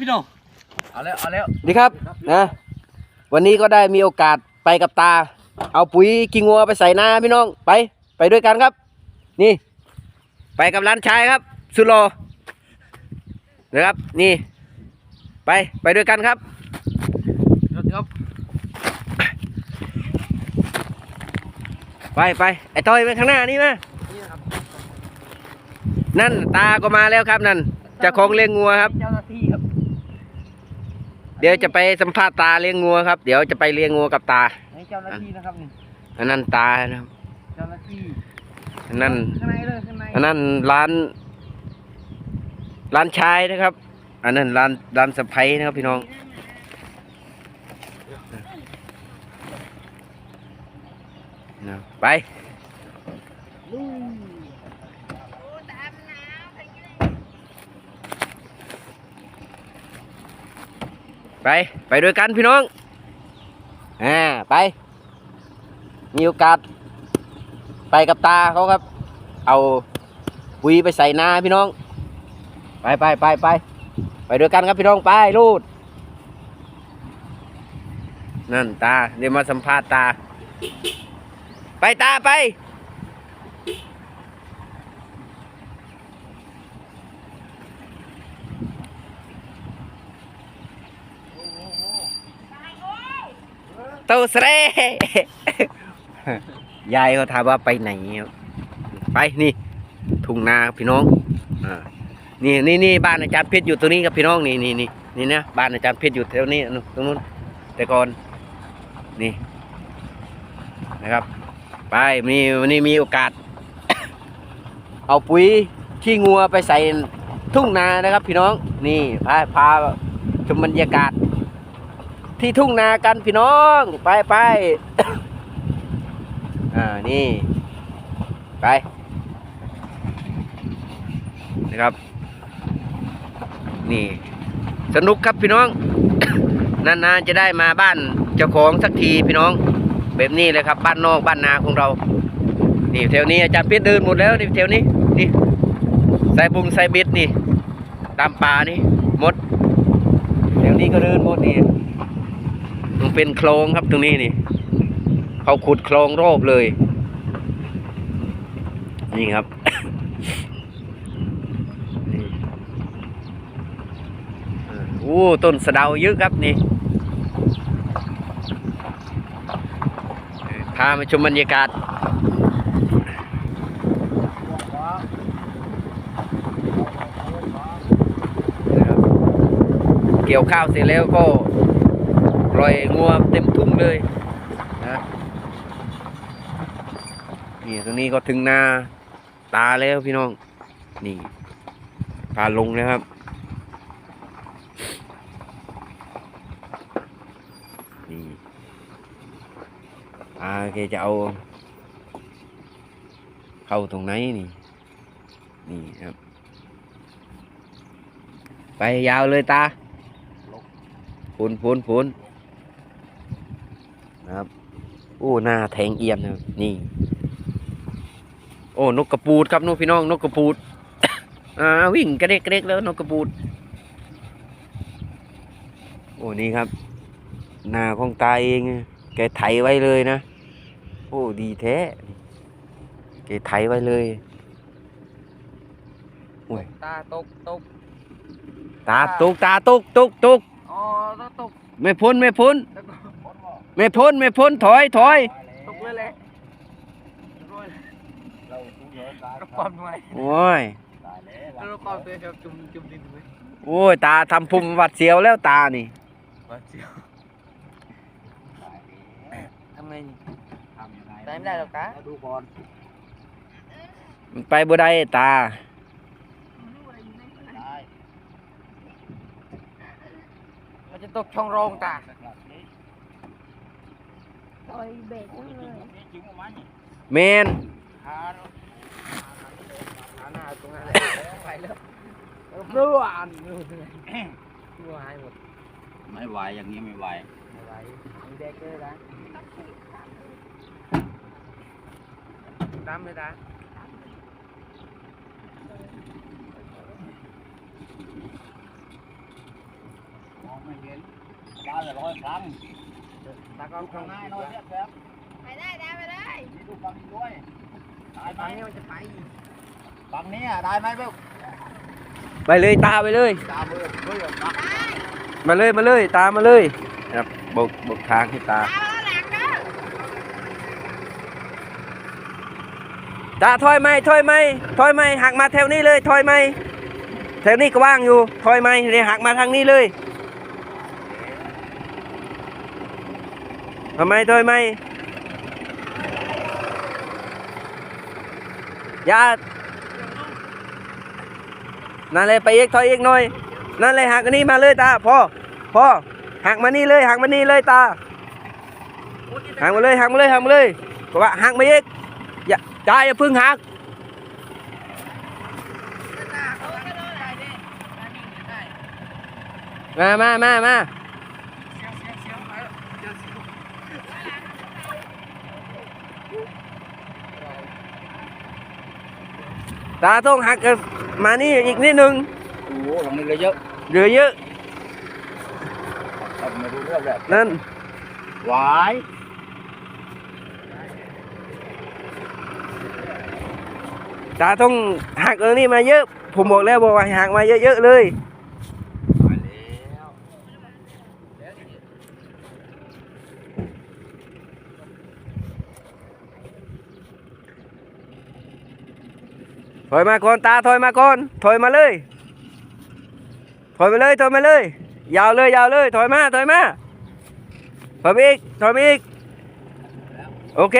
พี่น้องเอาแล้วเอาแล้วดีครับนะวันนี้ก็ได้มีโอกาสไปกับตา เอาปุ๋ยกิงงัวไปใส่นาพี่น้องไปไปด้วยกันครับ นี่ ไปกับร้านชายครับ สุโลนะครับนี่ ไปไปด้วยกันครับรถครับไปไปไอ้ต้อยไปข้างหน้านี่นะนั่นตาก็มาแล้วครับนั่นเจะของเลี้ยงงัวครับเจ้าหน้าที่ครับเดี๋ยวจะไปสัมภาษณ์ตาเลี้ยงงัวครับ เดี๋ยวจะไปเลี้ยงงัวกับตานี่เจ้าหน้าที่นะครับนี่อันนั้นตานะครับเจ้าหน้าที่อันนั้นข้างในเลยข้างในอันนั้นร้านร้านชายนะครับ อันนั้นร้านร้านสะไพนะครับพี่น้องนะไป ไป ไปด้วยกันพี่น้อง อ่า ไป มีโอกาส ไปกับตาเขาครับ เอาปุ๋ยไปใส่นาพี่น้อง ไปไปไปไปไปด้วยกันครับพี่น้องไปลูด นั่นตา เดี๋ยวมาสัมภาษณ์ตา ไปตาไป ต้าเสรยายเขาถามว่าไปไหนครับไปนี่ ทุ่งนาพี่น้องอ่านี่นี่นี่บ้านอาจารย์เพชรอยู่ตรงนี้ครับพี่น้องนี่นี่นี่นี่นะบ้านอาจารย์เพชรอยู่แถวนี้ตรงนู้น แต่ก่อนนี่นะครับ ไปมีวันนี้มีโอกาส เอาปุ๋ยขี้งัวไปใส่ทุ่งนานะครับ พี่น้องนี่พาพาชมบรรยากาศ ที่ทุ่งนากันพี่น้อง ไปไปอ่านี่ ไปนะครับ นี่ สนุกครับพี่น้อง นานๆจะได้มาบ้านเจ้าของสักทีพี่น้อง แบบนี้เลยครับ บ้านนอกบ้านนาของเรา นี่แถวนี้อาจารย์เพียเดินหมดแล้วนี่แถวนี้นี่ใส่บุงใส่บิดนี่ ตามป่านี่หมดแถวนี้ก็เดินหมดนี่ มันเป็นโคลงครับตรงนี้นี่ เขาขุดคลองรอบเลย นี่ครับนี่โอ้ต้นสะเดาเยอะครับนี่พามาชมบรรยากาศเกี่ยวข้าวเสร็จแล้วก็ ลอยงัวเต็มทุ่งเลยนะนี่ตรงนี้ก็ถึงนาตาแล้วพี่น้อง นี่พาลงแล้วครับ นี่อาโอเคจะเอา เข้าตรงไหนนี่ นี่ครับ ไปยาวเลยตาพุนพุนพุน นะครับโอ้หน้าแทงเอียนนะครับนี่ โอ้นกกระปูดครับน้องพี่น้องนกกระปูดอ่าวิ่งกระเดกกระเดกแล้วนกกระปูด โอ้นี่ครับหน้าของตาเอง แกไถไว้เลยนะ โอ้ดีแท้แกไถไว้เลยโอ้ยตาตกตกตาตุกตาตุกตุกตุกอ๋อตาตกไม่พ้นไม่พ้นแล้วก็ ไม่พ้นไม่พ้นถอยถอยตกเลยแหละกระป๋อมไว้โอ้ยกระป๋อมตัวครับจุ่มจุ่มดินไว้โอ้ยตาทำภูมิหวัดเสียวแล้วตานี่มาเจียวทำไงนี่ได้ไม่ได้หรอกตาดูก่อนมันไปบ่ได้ตามันจะตกช่องรองตา ต่อยเบรกนั่นเลยเมนหาหน้าตรงนั้นเลยไปแล้วเรื่อนเรื่อหายหมดไม่ไหวอย่างนี้ไม่ไหวไม่ไหวมีแดกเลยนะดำเลยนะไม่เห็นบ้านละร้อยครั้ง ตากล้องข้าข้างงหหน้าน้าหน่น้ออยยแซ่บไปได้ได้ไปได้ๆมีดูฟังนี้ด้วยได้ไหมฝั่งนี้มันจะไปฟังนี้อะได้ไหมเบ้าไปเลยตาไปเลยตาเบอร์เฮ้ยอะได้มาเลยมาเลยตามมาเลยนะครับบกบกทางให้ตาตามมาแล้วหลังเด้อตาถอยไหมถอยไหมถอยไหมหักมาแถวนี้เลยถอยไหมแถวนี้ก็ว่างอยู่ถอยไหมเดี๋ยวหักมาทางนี้เลย ทำไมถอยไมอย่านั่นเลยไปเอกถอยเอกหน่อย นั่นเลยหักอันนี้มาเลยตาพ่อพ่อหักมานี่เลยหักมานี่เลยตาหักมาเลยหักมาเลยหักมาเลยก็ว่าหักมาอีกอย่าจ่ายอย่าพึ่งหักมามามามา ตาต้องหักกันมานี่อีกนิดนึงโอ้โหลงนี่เลยเยอะเหลือเยอะทำมาดูเรื่องแบบนั่นหวายตาต้องหักเออนี่มาเยอะ ผมบอกแล้วบอกว่าให้หักมาเยอะๆเลย ไปแล้ว ถ อยมาก่อนตาถอยมาก่อนถอยมาเลย ถอยมาเลยถอยมาเลย ยาวเลยยาวเลยถอยมาถอยมาถอยมาอีกถอยมาอีกโอเค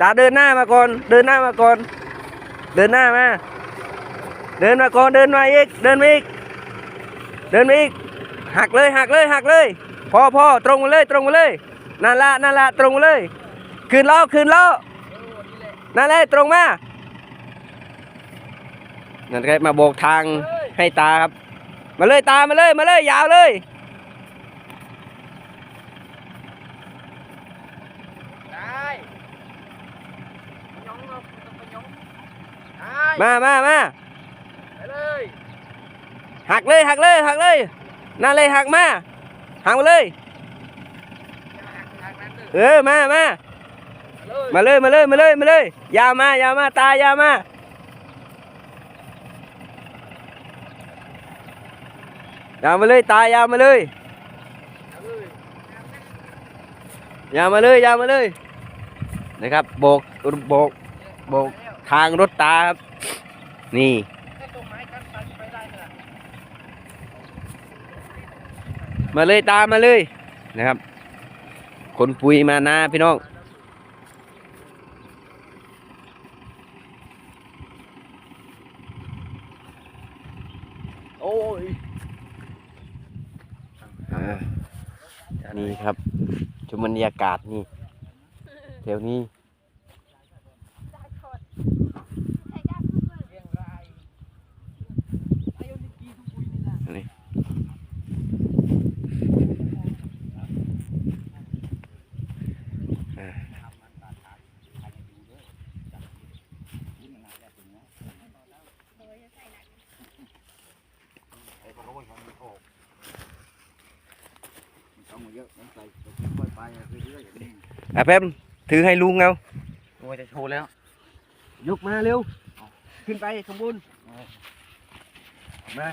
ตาเดินหน้ามาก่อน เดินหน้ามาก่อน เดินหน้ามา เดินมาก่อนเดินมาอีก เดินมาอีก เดินมาอีก หักเลยหักเลยหักเลย พอพอตรงมาเลยตรงมาเลยนั่นละนั่นละตรงมาเลย คืนล้อคืนล้อนั่นเลยตรงมา นั่นครับมาโบกทางให้ตาครับ มาเลยตามาเลยมาเลยยาวเลยได้ยองเราต้องไปยองได้มามามาไปเลยหักเลยหักเลยหักเลยนั่นเลยหักมาหักมาเลยทางนั้นเลยเออมามาเลยมาเลยมาเลยมาเลยมาเลยยาวมายาวมาตายาวมา ยาวมาเลยตายยาวมาเลยยาวมาเลยยาวมาเลยนะครับโบกโบกโบกทางรถตาครับนี่มาเลยตามมาเลยนะครับ คนปุยมานาพี่น้อง โอ้ย อ่านี่ครับ ชมบรรยากาศนี่แถวนี้ ได้ถอดใส่ได้ขึ้นเลย เรียงรายอายุนี่กี่ทุกปุยนี่นะ นี่อ่า ไอ้พวกเขาทำไม่โคกมันทำมาเยอะมันใส่ค่อยๆไปเรื่อยๆอย่างนี้ อะแป๊บถือให้ลุงเอาโอ้ยจะโชว์แล้ว ยกมาเร็ว ขึ้นไปสมบูรณ์มา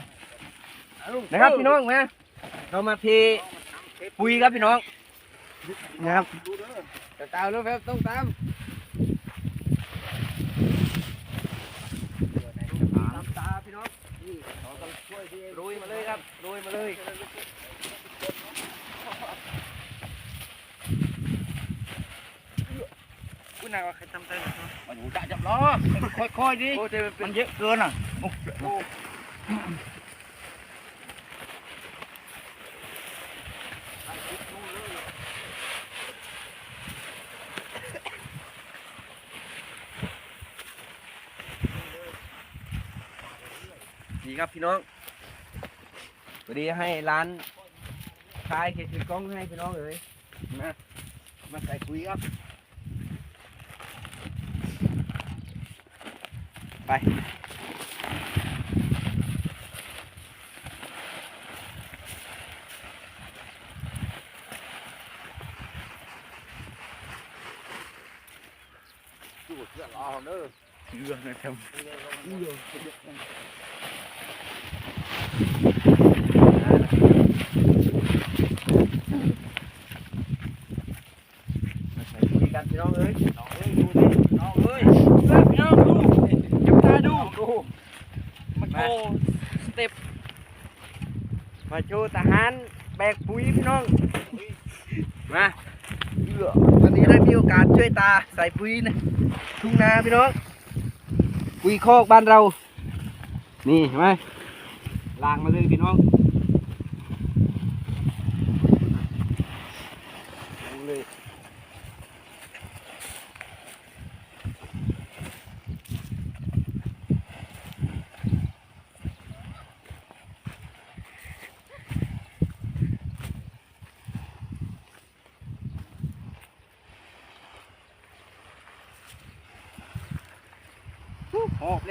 นะครับพี่น้องมาเรามาเทปุยครับพี่น้องนะครับจะตามแล้วแฟบต้องตามตามตาพี่น้องนี่เราต้องช่วยพี่โรยมาเลยครับโรยมาเลย คุณนายว่าใครทำได้หรอมันอยู่จะจับล้อค่อยๆดิโอ้เจอมันเยอะเกินอะดีครับพี่น้องพอดีให้ร้านขายเขตถือกล้องให้พี่น้องเอ๋ยมามาใส่คุยครับ ไป chưa chưa lo nữa. Chưa này thầm. Chưa กปุ๋ยพี่น้อง มาเอื้อวันนี้ได้มีโอกาสช่วยตาใส่ปุ๋ยนะทุ่งนาพี่น้อง ปุ๋ยคอกบ้านเรา นี่เห็นไหมล้างมาเลยพี่น้อง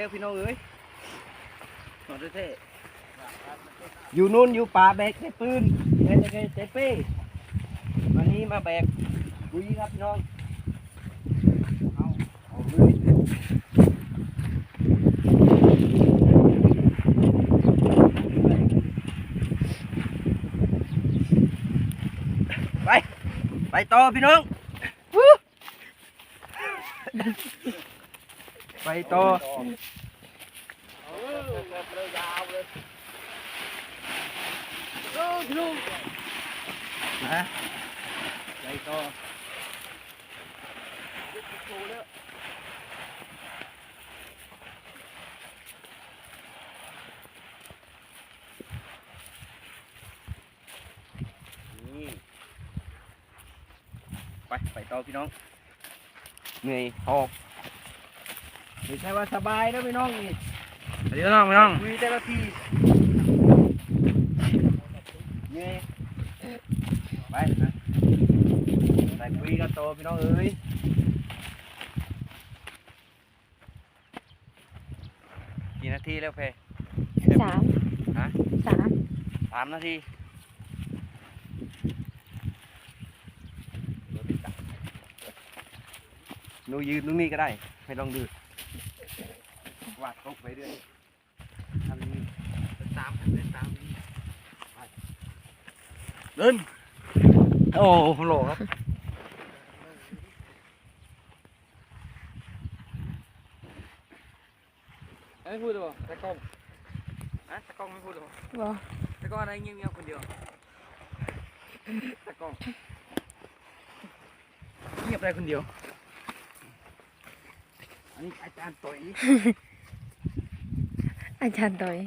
ออกเร็วพี่น้องเอ้ยนอนเท่ๆอยู่นู่นอยู่ป่าแบกแต่ปืนแบกแต่แต่เป้วันนี้มาแบกปุ๋ยครับพี่น้องเอาเอาเลยไป ไปต่อพี่น้องวู้ ไปต่อนะไปต่อนี่ไป ไปต่อพี่น้อง เหนื่อยหอบ ไม่ใช่ว่าสบายนะพี่น้องนี่พี่น้องพี่น้องคุยแต่ละทีเหนื่อยไปนะใส่คุยกันโตพี่น้องเอ้ยกี่นาทีแล้วเพสามฮะสามสามนาทีหนูยืนตรงนี้ก็ได้ ไม่ต้องดื้อ วาดตกไปเรื่อยทำนี้ตามเดินตามเดินโอ้โหครับไม่พูดหรอตะกล้องอะตะกล้องไม่พูดหรอบ่ตะกล้องอะไรเงียบๆคนเดียวตะกล้องเงียบได้คนเดียวอันนี้อาจารย์ต่อย อาจารย์ต่อย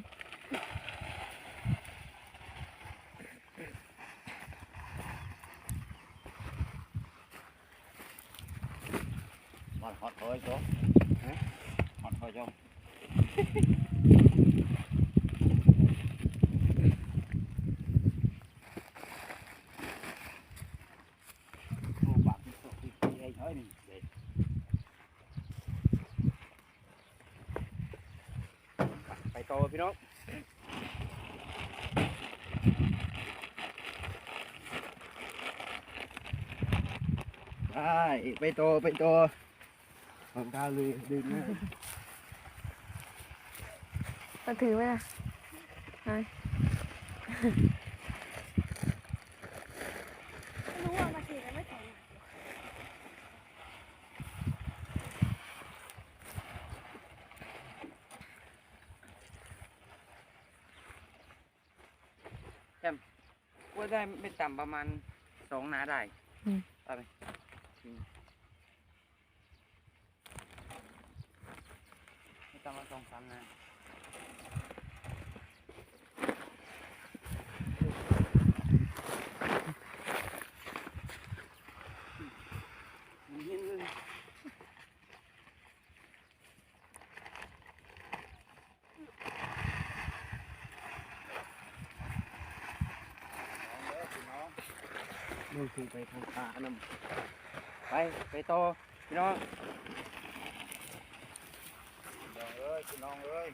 ฮอดฮอดเฮ้ยโจ้ฮอดเฮ้ยโจ้โอ้บาปที่สุดที่ที่ให้เฮ้ยนี่เด็ด ไปต่อ พี่น้องได้ไปต่อไปต่อของข้าวเลยดึงนะมาถือไหมล่ะฮะรู้ว่ามาถือแล้วไม่ถึง ว่า ได้ไม่ต่ำประมาณสองนาได้ได้ไหมอืมไม่ต่ำกว่าสองสามนา ทางป่านำไปไปต่อพี่น้องน้องเอ้ยพี่น้องเอ้ย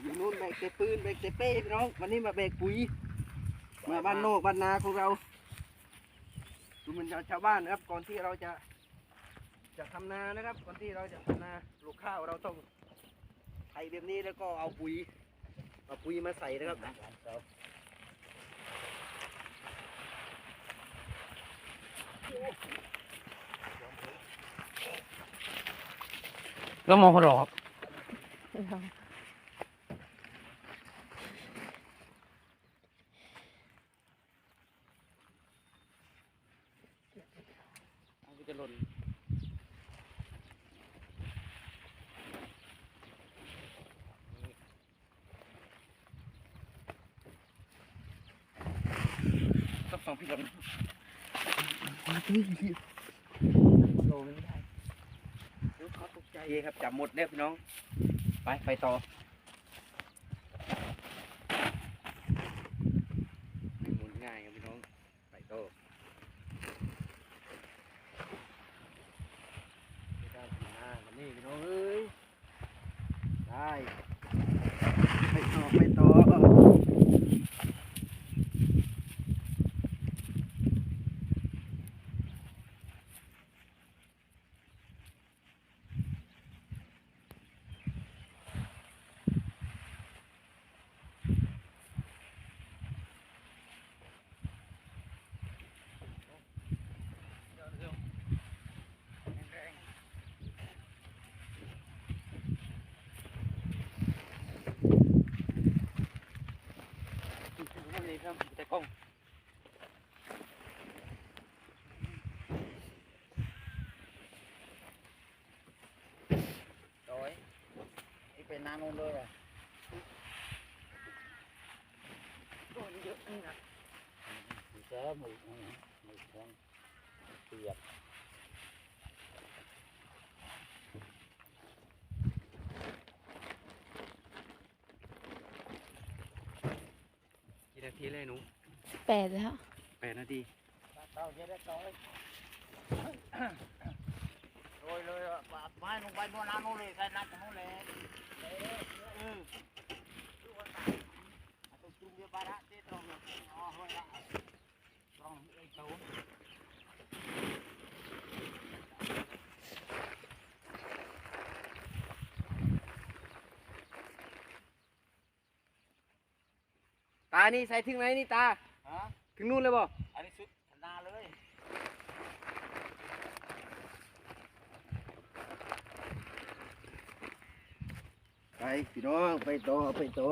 อยู่นู่นแบกแต่ปืนแบกแต่เป้พี่น้องวันนี้มาแบกปุ๋ยมาบ้านโนกบ้านนาของเราดูเหมันชาวบ้านนะครับ ก่อนที่เราจะจะทำนานะครับ ก่อนที่เราจะทำนาปลูกข้าวเราต้องไถแบบนี้แล้วก็เอาปุ๋ยเอาปุ๋ยมาใส่นะครับ แล้วมองเขาหรอครับมันจะหล่นต้องฟังพี่ลำ โลไม่ได้เดี๋ยวเขาตกใจับหมดแล้วพี่น้อง ไปไปต่อไม่หมุนง่ายครับพี่น้อง ไปต่อไม่ได้ปีหน้าวันนี้พี่น้องเอ้ย ได้ไปต่อไปต่อนี่ครับแต่กล้อง ร้อย นี่เป็นนาโนนเลยอะก้อนเยอะนี่นะเจอหมึกนี่หมึกมันเปียกกี่นาทีเลยหนูแปดแล้วแปดนาทีเต้าเยอะได้ร้อยโรยเลยอะปาดไม้ลงไปบนนาโนนเลยใส่น้ำตรงนู้นเลย ตานี่ใส่ถึงไหนนี่ตา ถึงนู่นเลยบ่ อันนี้สุดนาเลย ไป พี่น้องไปต่อไปต่อ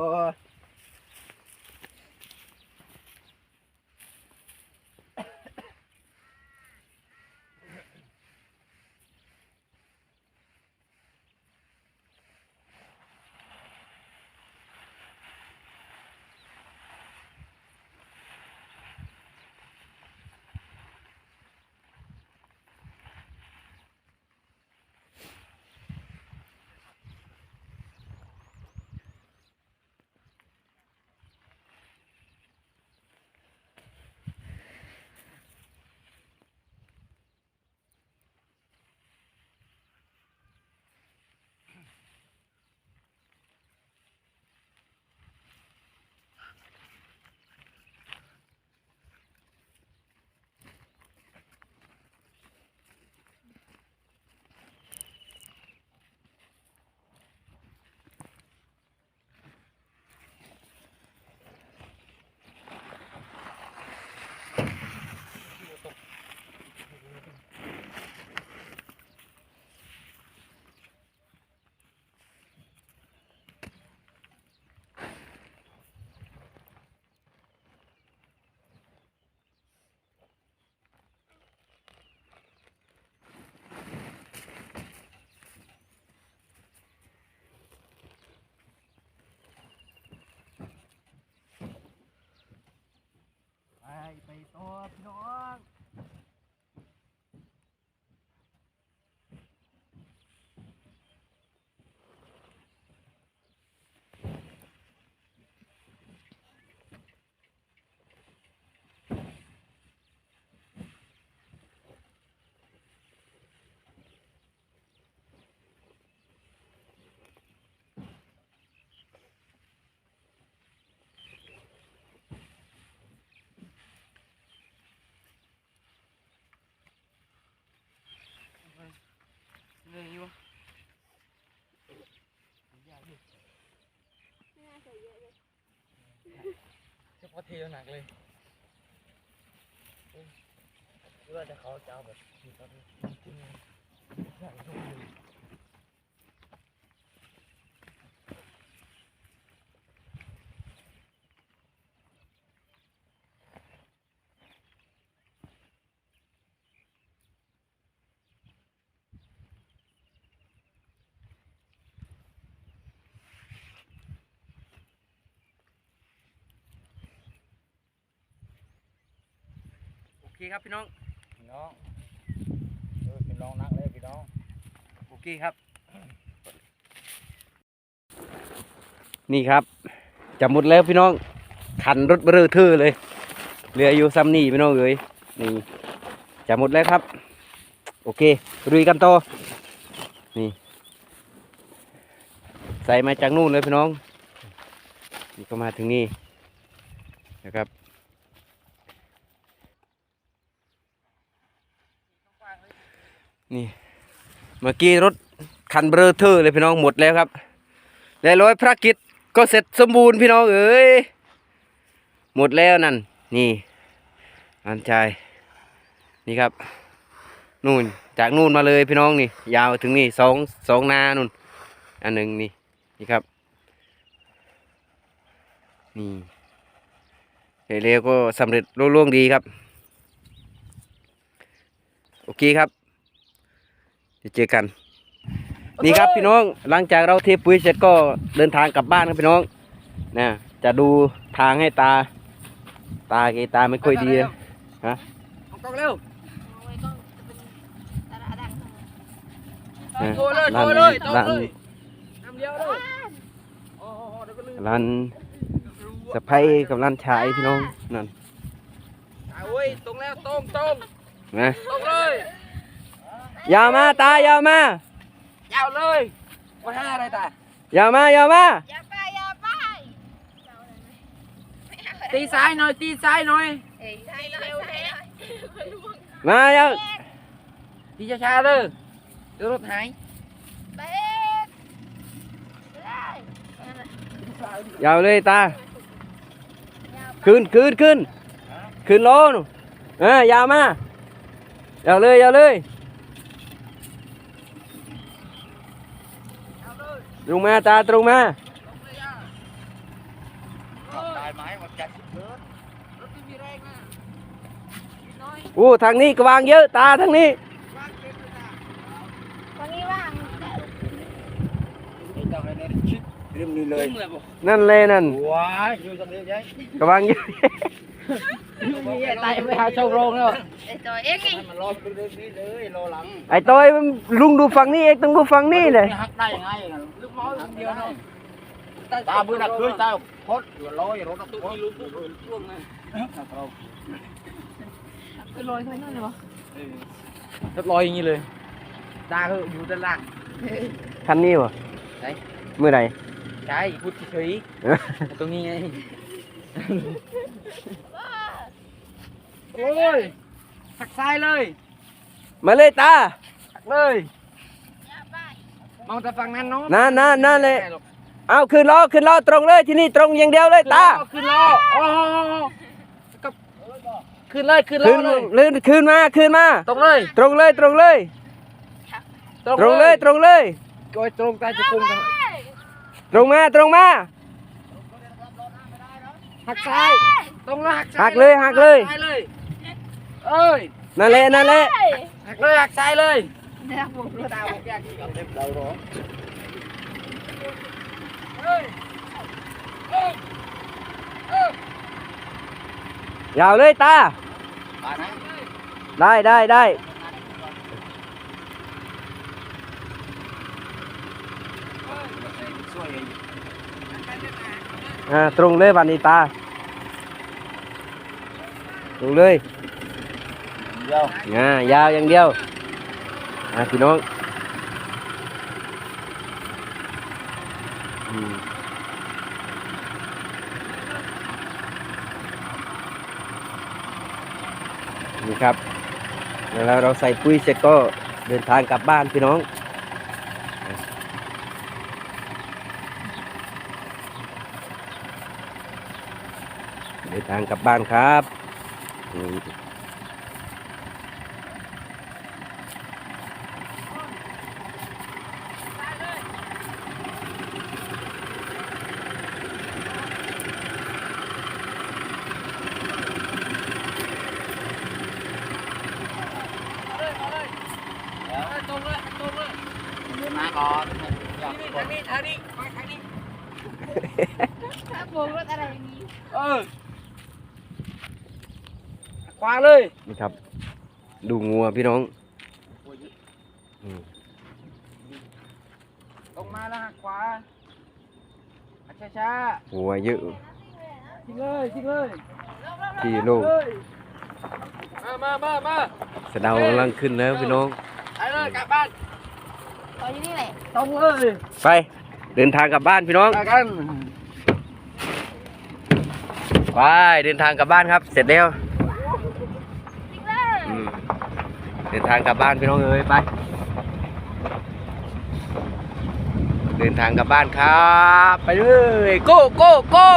ไปต่อพี่น้อง เลยอยู่ไม่น่าใส่เยอะเลยเฉพาะเทหนักเลยคิดว่าจะเขาจะเอาแบบที่ตอนนี้กิใหญ่ทุกเโอเคครับพี่น้องพี่น้องเออพี่น้องนักเลยพี่น้องโอเคครับ นี่ครับจะหมดแล้วพี่น้องขันรถเบอร์เทอร์เลยเหลืออยู่ซ้ำนี่พี่น้องเอ้ยนี่จะหมดแล้วครับ โอเครุยกันต่อนี่ ใส่มาจากนู่นเลยพี่น้องนี่ก็มาถึงนี่นะครับ นี่เมื่อกี้รถคันเบอร์เทอร์เลยพี่น้องหมดแล้วครับและร้อยภารกิจก็เสร็จสมบูรณ์พี่น้องเอ้ยหมดแล้วนั่น นี่ อันชายนี่ครับ นู่นจากนู่นมาเลยพี่น้องนี่ ยาวถึงนี่สองสองนานู่น อันหนึ่งนี่นี่ครับ นี่เร็วก็สำเร็จรุ่ล่วงดีครับ โอเคครับ จะเจอกัน นี่ครับพี่น้องหลังจากเราเทปุ๋ยเสร็จก็เดินทางกลับบ้านครับพี่น้องนะจะดูทางให้ตา ตาเกตาไม่ค่อยดีเลยเอากล้องเร็วโอ้ยก็จะเป็นตาดังทำไมนะโทรเลยโทร้ารนเลยโทรร้านเลยน้ำเดียวเลยโอ้โหเดี๋ยวก็ลืมร้านสะพายกับร้านชายพี่น้องนั่นอะเว้ยตรงแล้วตรงตรงนะตรงเลย ยาวมาตายาวมายาวเลยว่าห้าอะไรตายาวมายาวมาอย่าไปอย่าไปเอาเลยไหมไม่เอาเลยตีซ้ายหน่อยตีซ้ายหน่อยเอ้ยให้เร็วแท้มายาวตีช้าๆเลยเดี๋ยวรถหายเบ๊กได้ยาวเลยตาขึ้นขึ้นขึ้นขึ้นโลนเออยาวมายาวเลยยาวเลย ตรงมาตาตรงมาได้ไหมมันจัดเกินรถไม่มีแรงนะนิ ดน้อยอู้ทางนี้กวางเยอะตาทางนี้วางเก็บเลยนะวันนี้ว่างนี่ต้องให้ได้ชิ มองแต่ฝั่งนั้นเนาะนั่นนั่นนั่นเลยเอาขึ้นล้อขึ้นล้อตรงเลยที่นี่ตรงอย่างเดียวเลยตาขึ้นล้อโอ้โหกับขึ้นเลยขึ้นล้ขึ้อนเลยลื่นขึ้นมาขึ้นมา ตรงเลย ตรงเลยตรงเลย ตรงเลยตรงเลยโอ้ยตรงใต้จะคุมกันตรงมาตรงมาหักซ้ายตรงเลยหักซ้ายหักเลยหักเลยซ้ายเลยเอ้ยนั่นแหละนั่นแหละหักเลยหักซ้ายเลย เนี่ยผมรู้ตาบอกอยากเต็มเราหรอเอ้ยเอ้ นได้ได้ได้ช่วยอ่าตรงเลยวันนี้ตาตรงเลยเดียวอ่ายาวอย่างเดียวอ่าพี่น้องนี่ครับ แล้วเราใส่ปุ๋ยเสร็จก็เดินทางกลับบ้านพี่น้องเดินทางกลับบ้านครับอืม มาก่อนอยาก ทางนี้ทางนี้มาทางนี้ ถ้าโบกรถอะไรอย่างนี้ เออขวาเลย นี่ครับ ดูงัว พี่น้องอืมลงมาแล้วหักขวาช้าช้างัวเยอะๆทิ้งเลยทิ้งเลยที่โล่งเลยมามามามาสะเดากำลังขึ้นแล้วพี่น้องไปเลยกลับบ้านต่ออยู่นี่แหละตรงเลยไปเดินทางกลับบ้านพี่น้องมากันไปเดินทางกลับบ้านครับ เสร็จแล้ว จริงเลย อืมเดินทางกลับบ้านพี่น้องเอ้ยไป เดินทางกลับบ้านครับ ไปเลยโก้โก้โก้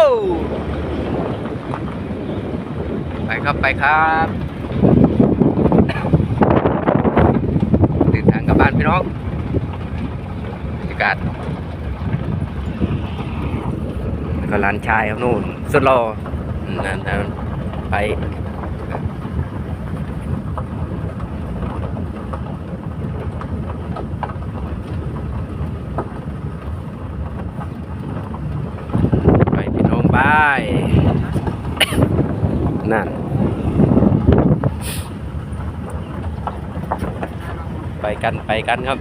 ไปครับไปครับเดินทางกลับบ้านพี่น้องบรรยากาศก็ร้านชายครับนู่นสุดรอนั่นนั่นไปพี่น้องไป นั่น ไปกันไปกันครับ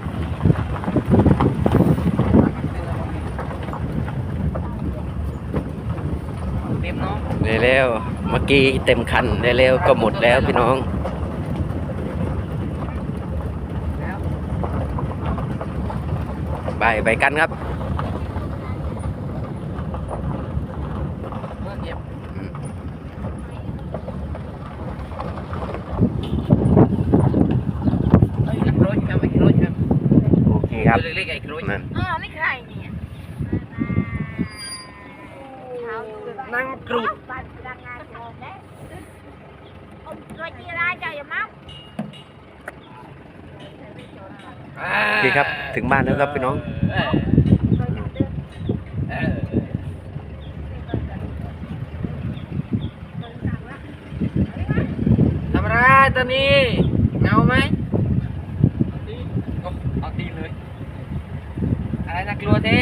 เต็มเนาะได้แล้วเมื่อกี้เต็มคันได้แล้วก็หมดแล้วพี่น้องไปไปกันครับ เมื่อเก็บ อืม ไอ้ยกรถครับไอ้กรถครับ โอเคครับ ตัวเล็กๆไอ้กรถ นั่น อ่านี่ใครเนี่ยเช้าอยู่เลย นั่ง กรุดบ้านพนักงานโอนได้เอารถที่ไรใจอย่ามาโอเคครับ ถึงบ้านแล้วครับพี่น้องเออรถอย่างเดิมเออทำอะไรตอนนี้เงาไหมเอาเอาตีนเลย อะไรน่ากลัวเท่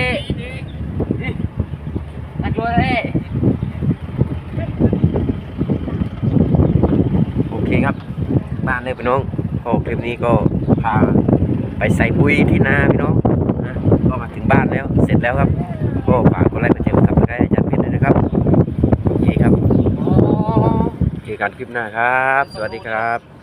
น่ากลัวเท่ โอเคครับ บ้าน เลยพี่น้องก็คลิปนี้ก็พาไปใส่ปุ๋ยที่นาพี่น้องนะก็มาถึงบ้านแล้วเสร็จแล้วครับ ก็ฝากกดไลค์กดแชร์กดซับสไครต์อาจารย์เพชรด้วยนะครับโอเคครับโอเจอกันคลิปหน้าครับ สวัสดีครับ